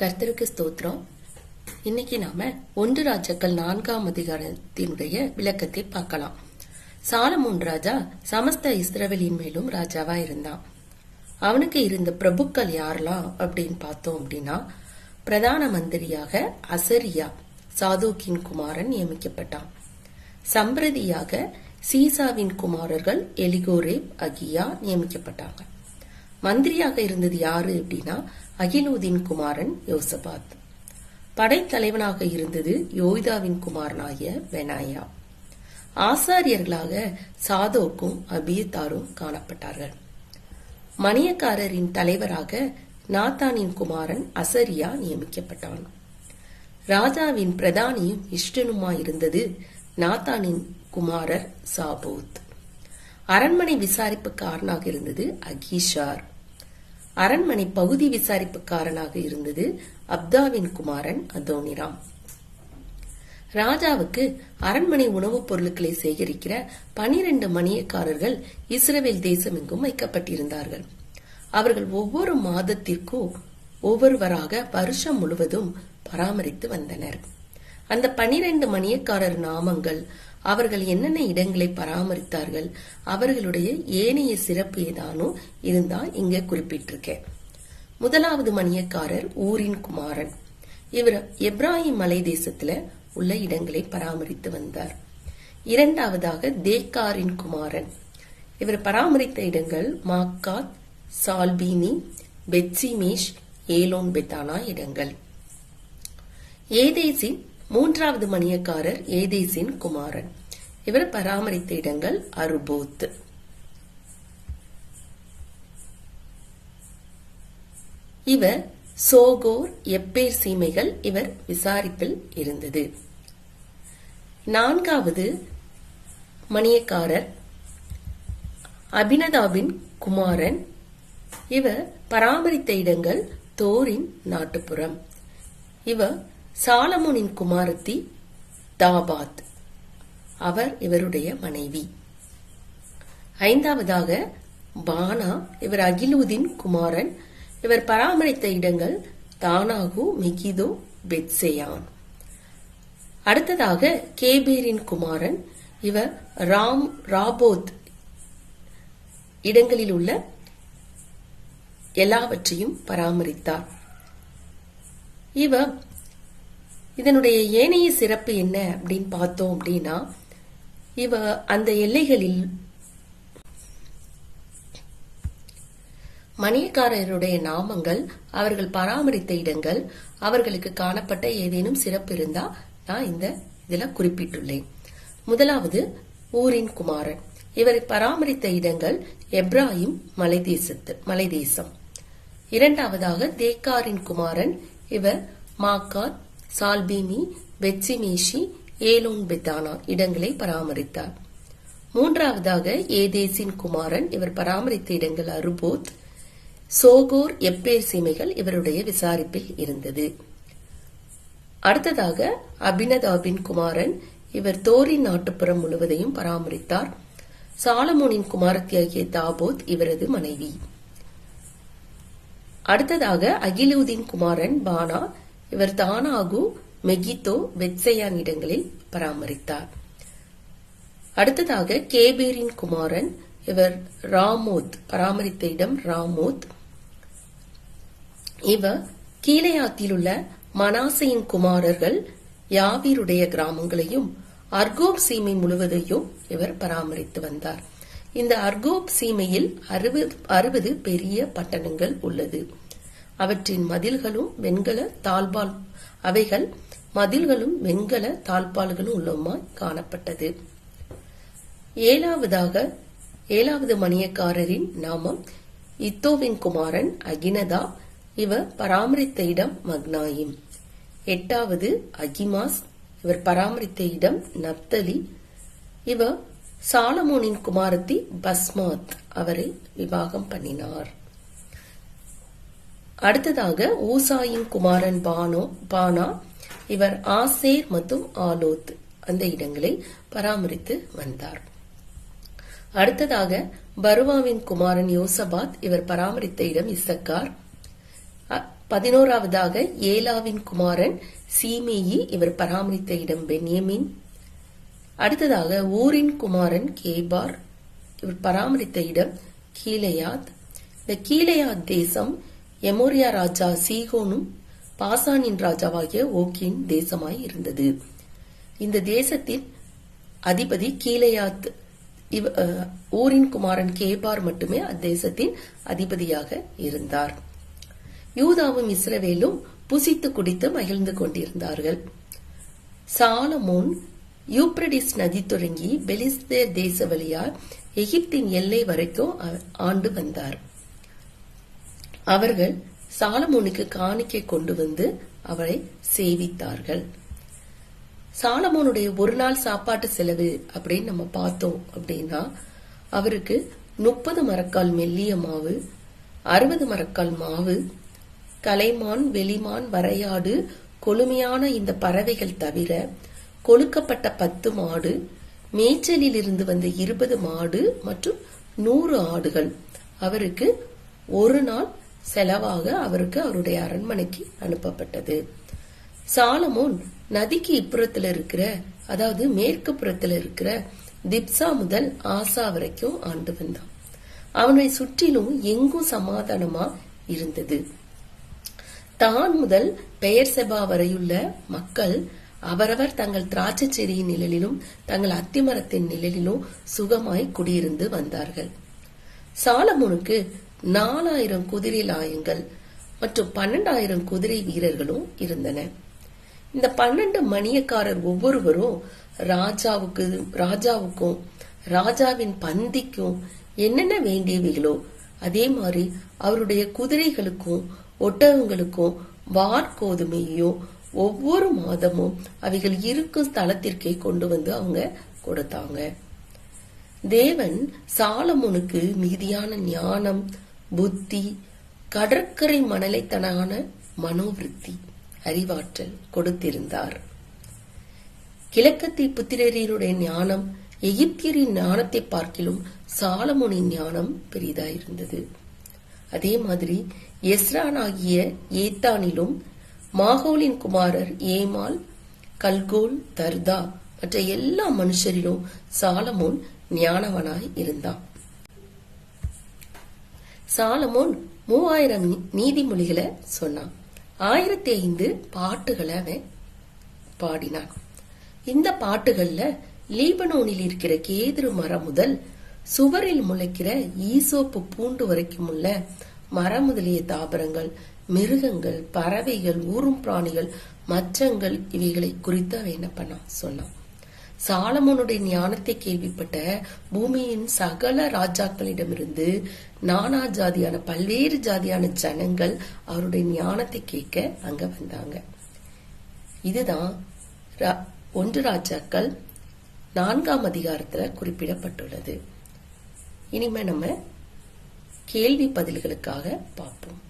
கர்த்தருக்கு ஸ்தோத்திரம். இன்னைக்கு நாம ஒன்று ராஜாக்கள் நான்காம் அதிகாரத்தினுடைய விளக்கத்தை பார்க்கலாம். சாலமோன் ராஜா சமஸ்த இஸ்ரவேலின் மேலும் ராஜாவா இருந்தான். அவனுக்கு இருந்த பிரபுக்கள் யாரெல்லாம் அப்படின்னு பார்த்தோம் அப்படின்னா பிரதான மந்திரியாக அசரியா சாதுக்கின் குமாரன் நியமிக்கப்பட்டான். சம்பிரதியாக சீசாவின் குமாரர்கள் எலிகோரேப் அகியா நியமிக்கப்பட்டாங்க. மந்திரியாக இருந்தது யாரு அப்படின்னா அகிலூதின் குமாரன் யோசபாத். படைத்தலைவனாக இருந்தது யோய்தாவின் குமாரனாகிய வெனாயா ஆசாரியர்களாக சாதோக்கும் அபியத்தாரும் காணப்பட்டார்கள். மணியக்காரரின் தலைவராக நாத்தானின் குமாரன் அசரியா நியமிக்கப்பட்டான். ராஜாவின் பிரதானியும் இஷ்டனுமாயிருந்தது நாத்தானின் குமாரர் சாபோத். அரண்மனை விசாரிப்புக்காரனாக இருந்தது அகீஷார். அரண்மனை பகுதி விசாரிப்புக்காரனாக இருந்தது அப்தாவின் குமாரன் அதோனிராம். ராஜாவுக்கு அரண்மனை உணவுப் பொருட்களை சேகரிக்கிற பனிரெண்டு மணியக்காரர்கள் இஸ்ரேல் தேசமெங்கும் வைக்கப்பட்டிருந்தார்கள். அவர்கள் ஒவ்வொரு மாதத்திற்கும் ஒவ்வொருவராக வருஷம் முழுவதும் பராமரித்து வந்தனர். அந்த பனிரெண்டு மணியக்காரர் நாமங்கள் அவர்கள் என்னென்ன இடங்களை பராமரித்தார்கள் அவர்களுடைய ஏனைய சிறப்பு ஏதானோ இருந்தா இங்க குறிப்பிட்டிருக்கேன். முதலாவது மணியக்காரர் ஊரின் குமாரன். இவர் எப்ராஹிம் மலை தேசத்துல உள்ள இடங்களை பராமரித்து வந்தார். இரண்டாவதாக தேக்காரின் குமாரன். இவர் பராமரித்த இடங்கள் மாக்காத் சால்பீனி பெட்சிமேஷ் ஏலோன் பெத்தானா இடங்கள். ஏதேசின் மூன்றாவது மணியக்காரர் ஏதேசின் குமாரன். இவர் பராமரித்த இடங்கள் அருபோத் இவர் சோகோர் எப்பேர் சீமைகள் இவர் விசாரிப்பில் இருந்தது. நான்காவது மணியக்காரர் அபினதாபின் குமாரன். இவர் பராமரித்த இடங்கள் தோரின் நாட்டுப்புறம். இவர் சாலமோனின் குமாரத்தி தாபாத் அவர் இவருடைய மனைவி. ஐந்தாவதாக பானா இவர் அகிலூதின் குமாரன். இவர் பராமரித்த இடங்கள் தானாகு மிகிதோ பெட்சேயான் அடுத்ததாக கேபேரின் குமாரன். இவர் ராம் ராபோத் இடங்களில் உள்ள எல்லாவற்றையும் பராமரித்தார். இவர் இதனுடைய ஏனைய சிறப்பு என்ன அப்படின்னு பார்த்தோம் அப்படின்னா இவ அந்த எல்லைகளில் மணியக்காரருடைய நாமங்கள் அவர்கள் பராமரித்த இடங்கள் அவர்களுக்கு காணப்பட்ட ஏதேனும் சிறப்பு இருந்தா நான் இந்த இதுல குறிப்பிட்டுள்ளேன். முதலாவது ஊரின் குமாரன். இவரை பராமரித்த இடங்கள் எப்ராஹிம் மலை தேசத்து மலை தேசம் இரண்டாவதாக தேக்காரின் குமாரன் இவர் மாக்காத் சால்பீனி பெட்சிமேஷி ஏலோன் பெத்தானா இடங்களை பராமரித்தார். மூன்றாவதாக ஏதேசின் குமாரன் இவர் பராமரித்த இடங்கள் அருபோத் சோகோர் எப்பேர் சீமைகள் இவருடைய விசாரிப்பில் இருந்தது. அடுத்ததாக அபினதாபின் குமாரன் இவர் தோரின் நாட்டுப்புறம் முழுவதையும் பராமரித்தார். சாலமோனின் குமாரத்தியாகிய தாபோத் இவரது மனைவி. அடுத்ததாக அகிலூதின் குமாரன் பானா இவர் தானாகு மெகித்தோ வெட்சையான் இடங்களில் பராமரித்தார். அடுத்ததாக கேபேரின் குமாரன் இவர் ராமோத் பராமரித்த இடம் ராமோத். இவர் கீழையாத்தில் உள்ள மனாசையின் குமாரர்கள் யாவீருடைய கிராமங்களையும் அர்கோப் சீமை முழுவதையும் இவர் பராமரித்து வந்தார். இந்த அர்கோப் சீமையில் அறுபது அறுபது பெரிய பட்டணங்கள் உள்ளது. அவற்றின் மதில்களும் வெண்கல தாழ்பால் அவைகள் மதில்களும் வெண்கல தாழ்பால்களும் உள்ளமாய் காணப்பட்டது. ஏழாவதாக ஏழாவது மணியக்காரரின் நாமம் இத்தோவின் குமாரன் அகினதா. இவர் பராமரித்த இடம் மக்னாயிம். எட்டாவது அகிமாஸ். இவர் பராமரித்த இடம் நப்தலி. இவர் சாலமோனின் குமாரத்தி பஸ்மாத். அவரை விவாகம் பண்ணினார். அடுத்ததாக ஊசாயின் குமாரன் பானோ பானா இவர் ஆசேர் மற்றும் ஆலோத் அந்த இடங்களை பராமரித்து வந்தார். அடுத்ததாக பருவாவின் குமாரன் யோசபாத் இவர் பராமரித்த இடம் இசக்கார். பதினோராவதாக ஏலாவின் குமாரன் சீமேயி இவர் பராமரித்த இடம் பென்யமின். அடுத்ததாக ஊரின் குமாரன் கேபார் இவர் பராமரித்த இடம் கீலேயாத். இந்த கீலேயாத் தேசம் எமோரியா ராஜா சீகோனும் பாசானின் ராஜாவாகிய ஓக்கின் தேசமாய் இருந்தது. இந்த தேசத்தின் அதிபதி கீழையாத் ஊரின் குமாரன் கேபார் மட்டுமே அத்தேசத்தின் அதிபதியாக இருந்தார். யூதாவும் இஸ்ரவேலும் புசித்து குடித்து மகிழ்ந்து கொண்டிருந்தார்கள். சாலமோன் யூப்ரடிஸ் நதி தொடங்கி பெலிஸ்தேர் தேச வழியார் எகிப்தின் எல்லை வரைக்கும் ஆண்டு வந்தார். அவர்கள் சாலமோனுக்கு காணிக்கை கொண்டு வந்து அவரை சேவித்தார்கள். சாலமோனுடைய ஒரு நாள் சாப்பாட்டு செலவு அப்படின்னு நம்ம பார்த்தோம் அப்படின்னா அவருக்கு முப்பது மரக்கால் மெல்லிய மாவு அறுபது மரக்கால் மாவு கலைமான் வெளிமான் வரையாடு கொழுமையான இந்த பறவைகள் தவிர கொழுக்கப்பட்ட பத்து மாடு மேய்ச்சலில் இருந்து வந்த இருபது மாடு மற்றும் நூறு ஆடுகள் அவருக்கு ஒரு நாள் செலவாக அவருக்கு அவருடைய அரண்மனைக்கு அனுப்பப்பட்டது. சாலமோன் நதிக்கு இப்புறத்துல இருக்கிற அதாவது மேற்கு புறத்துல இருக்கிற திப்சா முதல் ஆசா வரைக்கும் ஆண்டு வந்தான். அவனை சுற்றிலும் எங்கும் சமாதானமா இருந்தது. தான் முதல் பெயர் செபா வரையுள்ள மக்கள் அவரவர் தங்கள் திராட்சை செடியின் நிழலிலும் தங்கள் அத்திமரத்தின் நிழலிலும் சுகமாய் குடியிருந்து வந்தார்கள். சாலமோனுக்கு நாலாயிரம் குதிரை லாயங்கள் மற்றும் பன்னெண்டாயிரம் குதிரை வீரர்களும் இருந்தன. இந்த பன்னெண்டு மணியக்காரர் ஒவ்வொருவரும் ராஜாவுக்கு ராஜாவுக்கும் ராஜாவின் பந்திக்கும் என்னென்ன வேண்டியவைகளோ அதே மாதிரி அவருடைய குதிரைகளுக்கும் ஒட்டகங்களுக்கும் வார்கோதுமையையும் ஒவ்வொரு மாதமும் அவைகள் இருக்கும் ஸ்தலத்திற்கே கொண்டு வந்து அவங்க கொடுத்தாங்க. தேவன் சாலமுனுக்கு மிகுதியான ஞானம் புத்தி கடற்கரை மணலைத்தனான மனோவிருத்தி அறிவாற்றல் கொடுத்திருந்தார். கிழக்கத்தி புத்திரரினுடைய ஞானம் எகிப்தியரின் ஞானத்தை பார்க்கிலும் சாலமோனின் ஞானம் பெரிதாயிருந்தது. அதே மாதிரி எஸ்ரானாகிய ஏத்தானிலும் மாகோலின் குமாரர் ஏமால் கல்கோல் தர்தா மற்ற எல்லா மனுஷரிலும் சாலமோன் ஞானவனாய் இருந்தான். சாலமோன் மூவாயிரம் நீதிமொழிகளை சொன்னான். ஆயிரத்தி ஐந்து பாட்டுகளை அவன் பாடினான். இந்த பாட்டுகள்ல லீபனோனில் இருக்கிற கேதுரு மரம் முதல் சுவரில் முளைக்கிற ஈசோப்பு பூண்டு வரைக்கும் உள்ள மரம் முதலிய தாவரங்கள் மிருகங்கள் பறவைகள் ஊரும் பிராணிகள் மச்சங்கள் இவைகளை குறித்து அவன் என்ன பண்ணான்? சொன்னான். சாலமோனுடைய ஞானத்தை கேள்விப்பட்ட பூமியின் சகல ராஜாக்களிடமிருந்து நானா ஜாதியான பல்வேறு ஜாதியான ஜனங்கள் அவருடைய ஞானத்தை கேட்க அங்க வந்தாங்க. இதுதான் ரா- ஒன்று ராஜாக்கள் நான்காம் அதிகாரத்துல குறிப்பிடப்பட்டுள்ளது. இனிமே நம்ம கேள்வி பதில்களுக்காக பார்ப்போம்.